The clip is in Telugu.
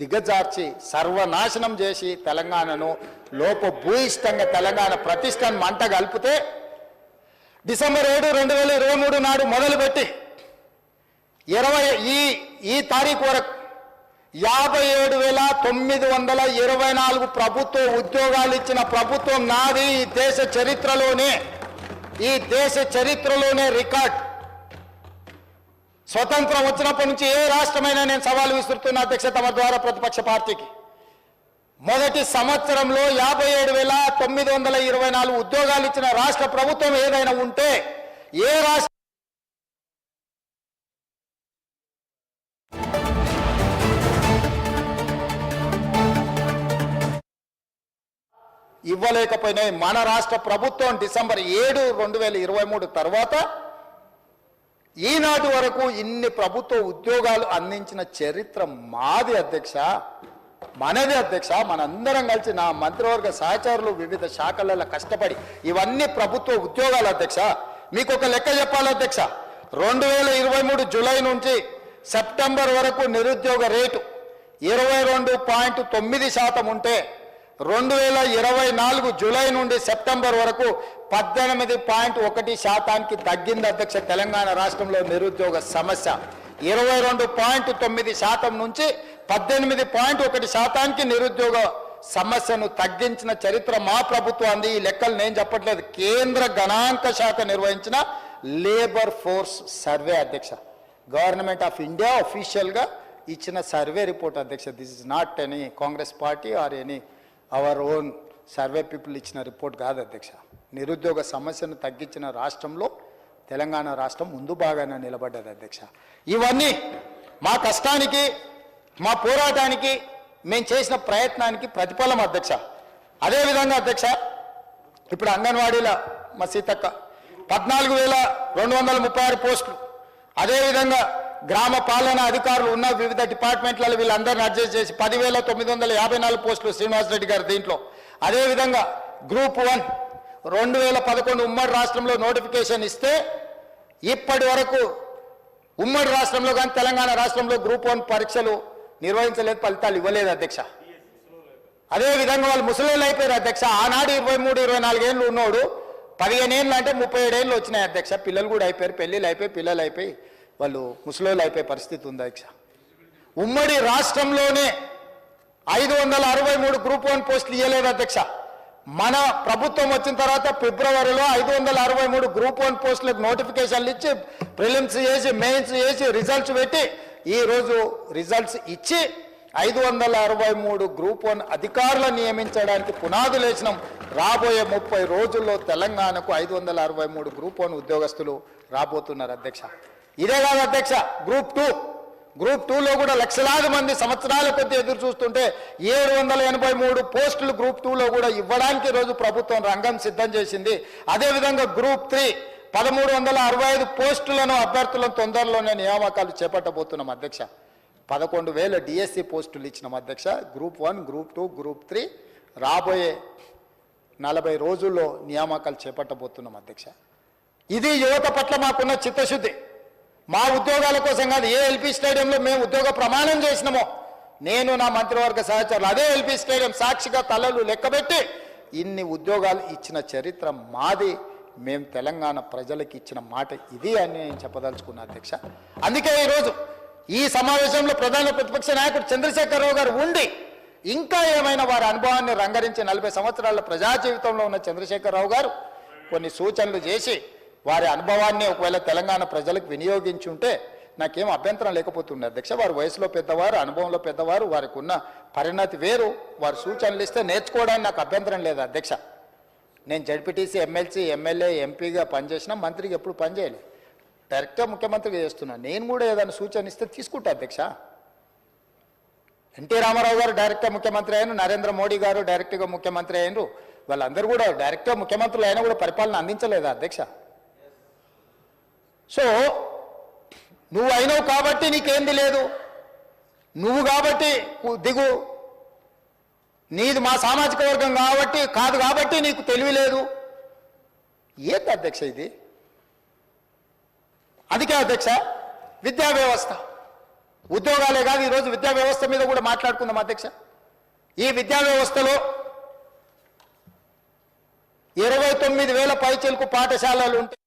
దిగజార్చి సర్వనాశనం చేసి తెలంగాణను లోప భూయిష్టంగా తెలంగాణ ప్రతిష్టను మంట కలిపితే డిసెంబర్ ఏడు రెండు వేల ఇరవై మూడు నాడు మొదలుపెట్టి ఇరవై ఈ ఈ తారీఖు వరకు యాభై ఏడు వేల తొమ్మిది వందల ఇరవై నాలుగు ప్రభుత్వ ఉద్యోగాలు ఇచ్చిన ప్రభుత్వం నాది ఈ దేశ చరిత్రలోనే ఈ దేశ చరిత్రలోనే రికార్డ్. స్వతంత్రం వచ్చినప్పటి నుంచి ఏ రాష్ట్రమైనా నేను సవాలు విసురుతున్న అధ్యక్ష తమ ద్వారా ప్రతిపక్ష పార్టీకి. మొదటి సంవత్సరంలో యాభై ఏడు వేల తొమ్మిది వందల ఇరవై నాలుగు ఉద్యోగాలు ఇచ్చిన రాష్ట్ర ప్రభుత్వం ఏదైనా ఉంటే ఏ రాష్ట్ర ఇవ్వలేకపోయినాయి. మన రాష్ట్ర ప్రభుత్వం డిసెంబర్ ఏడు రెండు వేల ఇరవై మూడు తర్వాత ఈనాటి వరకు ఇన్ని ప్రభుత్వ ఉద్యోగాలు అందించిన చరిత్ర మాది అధ్యక్ష మనది అధ్యక్ష మనందరం కలిసి నా మంత్రివర్గ సహచరులు వివిధ శాఖలలో కష్టపడి ఇవన్నీ ప్రభుత్వ ఉద్యోగాలు అధ్యక్ష. మీకు ఒక లెక్క చెప్పాలి అధ్యక్ష. రెండు వేల ఇరవై మూడు జూలై నుంచి సెప్టెంబర్ వరకు నిరుద్యోగ రేటు ఇరవై రెండు పాయింట్ తొమ్మిది శాతం ఉంటే రెండు వేల ఇరవై నాలుగు జూలై నుండి సెప్టెంబర్ వరకు పద్దెనిమిది పాయింట్ ఒకటి శాతానికి తగ్గింది అధ్యక్ష తెలంగాణ రాష్ట్రంలో నిరుద్యోగ సమస్య. ఇరవై రెండు పాయింట్ తొమ్మిది శాతం నుంచి పద్దెనిమిది పాయింట్ ఒకటి శాతానికి నిరుద్యోగ సమస్యను తగ్గించిన చరిత్ర మా ప్రభుత్వం అంది ఈ లెక్కలు నేను చెప్పట్లేదు. కేంద్ర గణాంక శాఖ నిర్వహించిన లేబర్ ఫోర్స్ సర్వే అధ్యక్ష. గవర్నమెంట్ ఆఫ్ ఇండియా అఫీషియల్గా ఇచ్చిన సర్వే రిపోర్ట్ అధ్యక్ష. This is not any Congress party or any our own survey people ఇచ్చిన రిపోర్ట్ కాదు అధ్యక్ష. నిరుద్యోగ సమస్యను తగ్గించిన రాష్ట్రంలో తెలంగాణ రాష్ట్రం ముందు బాగానే నిలబడ్డది అధ్యక్ష. ఇవన్నీ మా కష్టానికి మా పోరాటానికి మేము చేసిన ప్రయత్నానికి ప్రతిఫలం అధ్యక్ష. అదేవిధంగా అధ్యక్ష ఇప్పుడు అంగన్వాడీల మా సీతక్క పద్నాలుగు వేల రెండు వందల ముప్పై ఆరు పోస్టులు. అదేవిధంగా గ్రామ పాలనా అధికారులు ఉన్న వివిధ డిపార్ట్మెంట్లలో వీళ్ళందరినీ అడ్జస్ట్ చేసి పదివేల తొమ్మిది వందల యాభై నాలుగు పోస్టులు శ్రీనివాస్ రెడ్డి గారు దీంట్లో. అదేవిధంగా గ్రూప్ వన్ రెండు వేల పదకొండు ఉమ్మడి రాష్ట్రంలో నోటిఫికేషన్ ఇస్తే ఇప్పటి వరకు ఉమ్మడి రాష్ట్రంలో కానీ తెలంగాణ రాష్ట్రంలో గ్రూప్ వన్ పరీక్షలు నిర్వహించలేదు ఫలితాలు ఇవ్వలేదు అధ్యక్ష. అదేవిధంగా వాళ్ళు ముసలోళ్ళు అయిపోయారు అధ్యక్ష. ఆనాడు ఇరవై మూడు ఇరవై నాలుగేళ్ళు ఉన్నోడు పదిహేను ఏళ్ళు అంటే ముప్పై ఏడేళ్ళు వచ్చినాయి అధ్యక్ష. పిల్లలు కూడా అయిపోయారు పెళ్ళిళ్ళు అయిపోయి పిల్లలు అయిపోయి వాళ్ళు ముసలోళ్ళు అయిపోయే పరిస్థితి ఉంది అధ్యక్ష. ఉమ్మడి రాష్ట్రంలోనే ఐదు వందల అరవై మూడు గ్రూప్ వన్ పోస్టులు ఇవ్వలేదు అధ్యక్ష. మన ప్రభుత్వం వచ్చిన తర్వాత ఫిబ్రవరిలో ఐదు వందల అరవై మూడు గ్రూప్ వన్ పోస్టులకు నోటిఫికేషన్లు ఇచ్చి ప్రిలిమ్స్ చేసి మెయిన్స్ చేసి రిజల్ట్స్ పెట్టి ఈ రోజు రిజల్ట్స్ ఇచ్చి ఐదు వందల అరవై మూడు గ్రూప్ వన్ అధికారులను నియమించడానికి పునాదులు వేసినాం రాబోయే ముప్పై రోజుల్లో తెలంగాణకు ఐదు వందల అరవై మూడు గ్రూప్ వన్ ఉద్యోగస్తులు రాబోతున్నారు అధ్యక్ష. ఇదే కాదు అధ్యక్ష గ్రూప్ టూ గ్రూప్ టూలో కూడా లక్షలాది మంది సంవత్సరాల కొద్ది ఎదురు చూస్తుంటే ఏడు వందల ఎనభై మూడు పోస్టులు గ్రూప్ టూలో కూడా ఇవ్వడానికి రోజు ప్రభుత్వం రంగం సిద్ధం చేసింది. అదేవిధంగా గ్రూప్ త్రీ పదమూడు వందల అరవై ఐదు పోస్టులను అభ్యర్థులను తొందరలోనే నియామకాలు చేపట్టబోతున్నాం అధ్యక్ష. పదకొండు వేల డిఎస్సి పోస్టులు ఇచ్చినాం అధ్యక్ష. Group one group two group three రాబోయే నలభై రోజుల్లో నియామకాలు చేపట్టబోతున్నాం అధ్యక్ష. ఇది యువత పట్ల మాకున్న చిత్తశుద్ధి. మా ఉద్యోగాల కోసం కాదు ఏ ఎల్పీ స్టేడియంలో మేము ఉద్యోగ ప్రమాణం చేసినామో నేను నా మంత్రివర్గ సహచరులు అదే ఎల్పీ స్టేడియం సాక్షిగా తలలు లెక్కబెట్టి ఇన్ని ఉద్యోగాలు ఇచ్చిన చరిత్ర మాది మేము తెలంగాణ ప్రజలకు ఇచ్చిన మాట ఇది అని నేను చెప్పదలుచుకున్నా అధ్యక్ష. అందుకే ఈరోజు ఈ సమావేశంలో ప్రధాన ప్రతిపక్ష నాయకుడు చంద్రశేఖరరావు గారు ఉండి ఇంకా ఏమైనా వారి అనుభవాన్ని రంగరించి నలభై సంవత్సరాల ప్రజా జీవితంలో ఉన్న చంద్రశేఖరరావు గారు కొన్ని సూచనలు చేసి వారి అనుభవాన్ని ఒకవేళ తెలంగాణ ప్రజలకు వినియోగించి ఉంటే నాకేం అభ్యంతరం లేకపోతుండే. అధ్యక్ష వారి వయసులో పెద్దవారు అనుభవంలో పెద్దవారు వారికి ఉన్న పరిణతి వేరు. వారు సూచనలు ఇస్తే నేర్చుకోవడానికి నాకు అభ్యంతరం లేదు అధ్యక్ష. నేను జడ్పీటీసీ ఎమ్మెల్సీ ఎమ్మెల్యే ఎంపీగా పనిచేసిన మంత్రికి ఎప్పుడు పనిచేయలే. డైరెక్ట్గా ముఖ్యమంత్రిగా చేస్తున్నా. నేను కూడా ఏదైనా సూచన ఇస్తే తీసుకుంటా అధ్యక్ష. ఎన్టీ రామారావు గారు డైరెక్ట్గా ముఖ్యమంత్రి అయిన నరేంద్ర మోడీ గారు డైరెక్ట్గా ముఖ్యమంత్రి అయినరు. వాళ్ళందరూ కూడా డైరెక్ట్గా ముఖ్యమంత్రులు అయినా కూడా పరిపాలన అందించలేదా అధ్యక్ష? సో నువ్వు అయినావు కాబట్టి నీకేంది లేదు. నువ్వు కాబట్టి దిగు. నీది మా సామాజిక వర్గం కాబట్టి కాదు కాబట్టి నీకు తెలివి లేదు. ఏంది అధ్యక్ష ఇది? అందుకే అధ్యక్ష విద్యా వ్యవస్థ. ఉద్యోగాలే కాదు ఈరోజు విద్యా వ్యవస్థ మీద కూడా మాట్లాడుకుందాం అధ్యక్ష. ఈ విద్యా వ్యవస్థలో ఇరవై తొమ్మిది వేల పైచలకు పాఠశాలలు ఉంటాయి